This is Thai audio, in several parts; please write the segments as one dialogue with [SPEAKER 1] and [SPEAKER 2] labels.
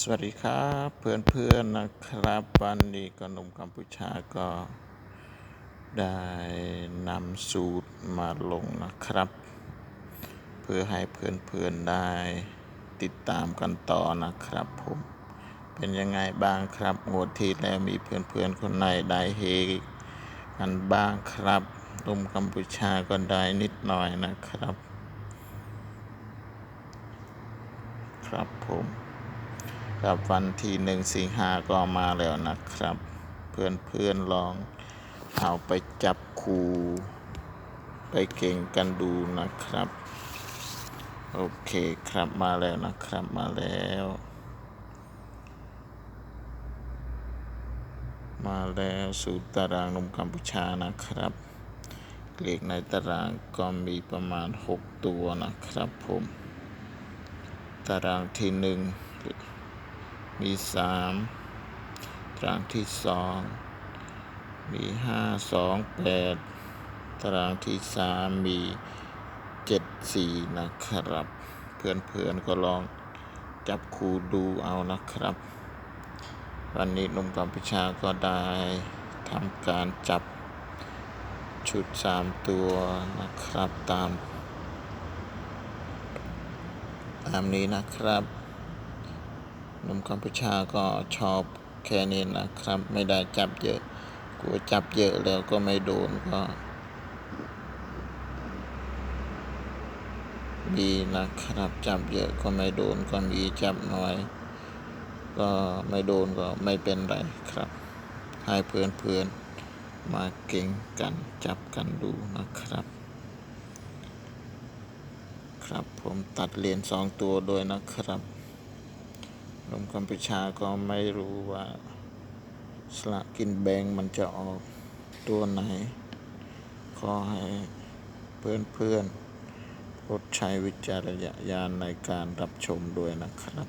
[SPEAKER 1] สวัสดีครับเพื่อนๆนะครับ วันนี้ก็หนุ่มกัมพูชาก็ได้นำสูตรมาลงนะครับ เพื่อให้เพื่อนๆได้ติดตามกันต่อนะครับผมเป็นยังไงบ้างครับงวดที่แล้วมีเพื่อนๆคนไหนได้เฮกันบ้างครับหนุ่มกัมพูชาก็ได้นิดหน่อยนะครับ ครับผม ครับวันที่หนึ่งสิงหาก็มาแล้วนะครับ เพื่อนเพื่อนลองเอาไปจับคูไปเก่งกันดูนะครับ โอเคครับมาแล้วนะครับมาแล้ว มาแล้วสูตรตารางนมกัมพูชานะครับเลขในตารางก็มีประมาณ 6 ตัวนะครับผม ตารางที่หนึ่ง มีสามตารางที่สองมีห้าสองแปดตารางที่สามมีเจ็ดสี่นะครับ เพื่อนๆก็ลองจับคูดูเอานะครับ วันนี้หนุ่มกัมพูชาก็ได้ทำการจับชุดสามตัวนะครับตาม ตามนี้นะครับ นุ่มกัมพูชาก็ชอบแค่นี้นะครับ ไม่ได้จับเยอะกลัวจับเยอะแล้วก็ไม่โดนก็มีนะครับจับเยอะก็ไม่โดนก็มีจับน้อย ก็ไม่โดนก็ไม่เป็นไรครับ ให้เพื่อนเพื่อนมาเก่งกันจับกันดูนะครับ ครับผมตัดเหรียญสองตัวโดวยนะครับ ลมกัมพูชาก็ไม่รู้ว่าสละกินแบงมันจะออกตัวไหน ขอให้เพื่อนเพื่อนๆโปรดใช้วิจารณญาณในการรับชมด้วยนะครับ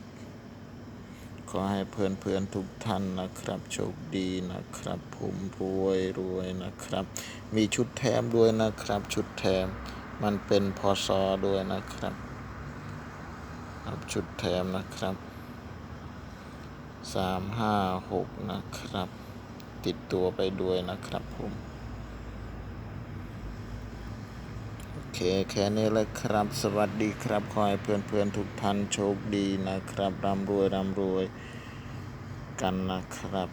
[SPEAKER 1] ขอให้เพื่อนเพื่อนๆทุกท่านนะครับ โชคดีนะครับ ผมรวยรวยนะครับ มีชุดแถมด้วยนะครับ ชุดแถมมันเป็นพอซอด้วยนะครับครับชุดแถมนะครับ สามห้าหกนะครับ ติดตัวไปด้วยนะครับผม โอเค แค่นี้แหละครับ สวัสดีครับ ขอให้เพื่อนๆทุกท่านโชคดีนะครับ ร่ำรวยร่ำรวยกันนะครับ